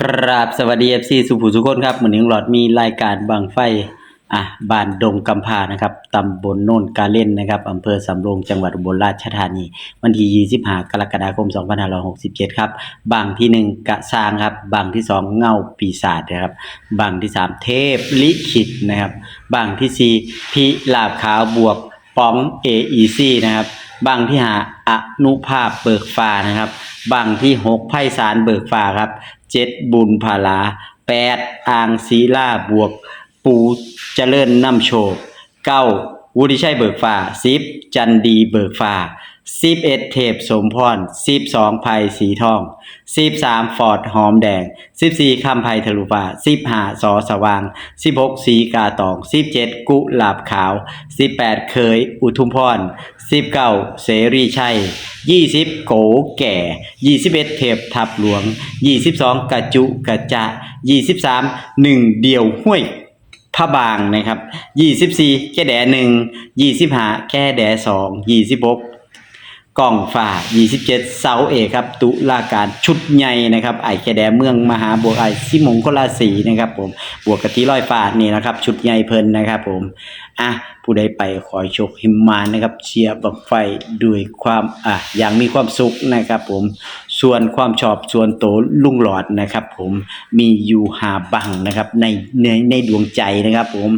กราบสวัสดี FC สุภูสุคนครับเหมือนหลอดมีรายการบังไฟอะบ้านดงกำพานะครับตำบลโน่นกาเล่นนะครับอำเภอสำโรงจังหวัดอุบลราชธานี วันที่25กรกฎาคม 2567 ครับ บางที่หนึ่งกะซางครับ บางที่สองเงาปีศาจนะครับ บางที่สามเทพลิขิตนะครับ บางที่สี่พิลาบขาวบวกป๋อง AEC นะครับบางที่หาอนุภาพเบิกฟ้านะครับบางที่หกไพศาลเบิกฟ้าครับ เจ็ดบุญผาลาแปดอ่างศีลาบวก ปูเจริญน้ำโชคเก้าวุฒิชัยเบิกฟ้าสิบจันดีเบิกฟ้า สิบเอ็ดเทพสมพรสิบสองไพสีทองสิบสามฟอร์ดหอมแดงสิบสี่คำไพทะลุฟ้าสิบห้าสอสว่างสิบหกสีกาตองสิบเจ็ดกุหลาบขาวสิบแปดเคยอุทุมพรสิบเก้าเสรีชัยยี่สิบโกแก่ยี่สิบเอ็ดเทพทับหลวงยี่สิบสองกระจุกระจะยี่สิบสามหนึ่งเดียวห้วยพระบางนะครับยี่สิบสี่แค่แดหนึ่งยี่สิบห้าแค่แดสองยี่สิบหก กล่องฝ่ายี่สิบเจ็ดเสาเอครับ ตุลาการชุดใหญ่นะครับ ไอ้แคแดเมืองมหาบวไอซิมงคลาสีนะครับผม บวกกะทิร้อยฟ้านี่นะครับ ชุดใหญ่เพลินนะครับ ผมอะผู้ใดไปขอโชคหิมมานะครับเชียร์บักไฟด้วยความอะอย่างมีความสุขนะครับ ผมส่วนความชอบส่วนโตลุงหลอดนะครับ ผมมีอยู่หาบังนะครับในในในดวงใจนะครับ ผม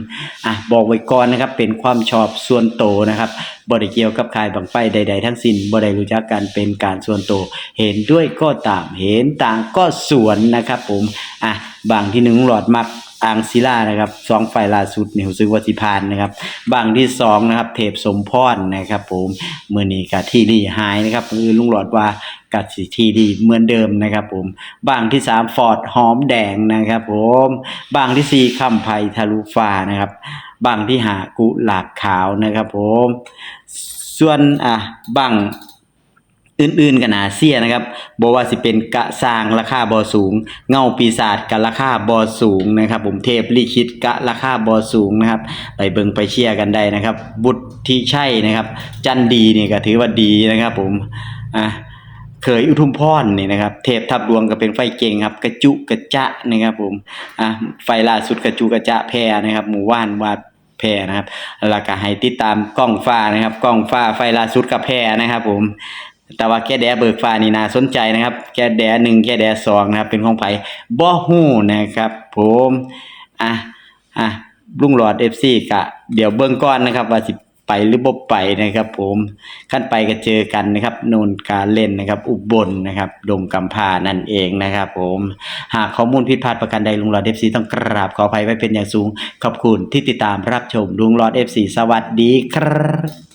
อะบอกไว้ก่อนนะครับ เป็นความชอบส่วนโตนะครับบ่ได้เกี่ยวกับขายบังไฟใด ๆ ทั้งสิ้นบ่ได้รู้จักกันเป็นการส่วนโต เห็นด้วยก็ตามเห็นต่างก็ส่วนนะครับ ผมอะบางที่หนึ่งหลอดมัก อ่างศิลานะครับสองไฟล์ล่าสุดนี่รู้สึกว่าสิพานนะครับบางที่สองนะครับเทพสมพรนะครับ ผมมือนี้กะที่ดีหายนะครับมือลุงหลอดว่ากัดสิที่ดีเหมือนเดิมนะครับผมบางที่สามฟอร์ดหอมแดงนะครับผมบางที่สี่คำไพทะลุฟ้านะครับบางที่หากุหลาบขาวนะครับผมส่วนอะบาง อื่นๆกันนาเซียนะครับบอกว่าสิเป็นกะสร้างราคาบ่สูง เงาปีศาจกะราคาบ่สูงนะครับ ผมเทพลิขิตกะราคาบ่สูงนะครับ ไปเบิงไปเชียร์กันได้นะครับ บุตรที่ใช่นะครับ จันดีนี่ก็ถือว่าดีนะครับ ผมอะเคยอุทุมพรนี่นะครับ เทพทับดวงก็เป็นไฟเก่งครับ กระจุกระจะนะครับผมอะไฟล่าสุดกระจุกระจะแพรนะครับหมู่ว่านวาดแพรนะครับแล้วก็ให้ติดตามกล้องฟ้านะครับ กล้องฟ้าไฟล่าสุดกับแพรนะครับ ผม แต่ว่าแก้แดเบิกฟ้านี่น่าสนใจนะครับแก้แดหนึ่งแก้แดสองนะครับ เป็นของไผ่บ่ฮู้นะครับ ผมอะอะลุงหลอด FC กะ เดี๋ยวเบิ่งก่อนนะครับ ว่าสิไปหรือบ่ไปนะครับ ผมขั้นไปก็เจอกันนะครับโนนการเล่นนะครับ อุบลนะครับ ดงกำพานั่นเองนะครับ ผมหากข้อมูลผิดพลาดประการใดลุงหลอด FC ต้องกราบขออภัยไว้เป็นอย่างสูง ขอบคุณที่ติดตามรับชมลุงหลอด FC สวัสดีครับ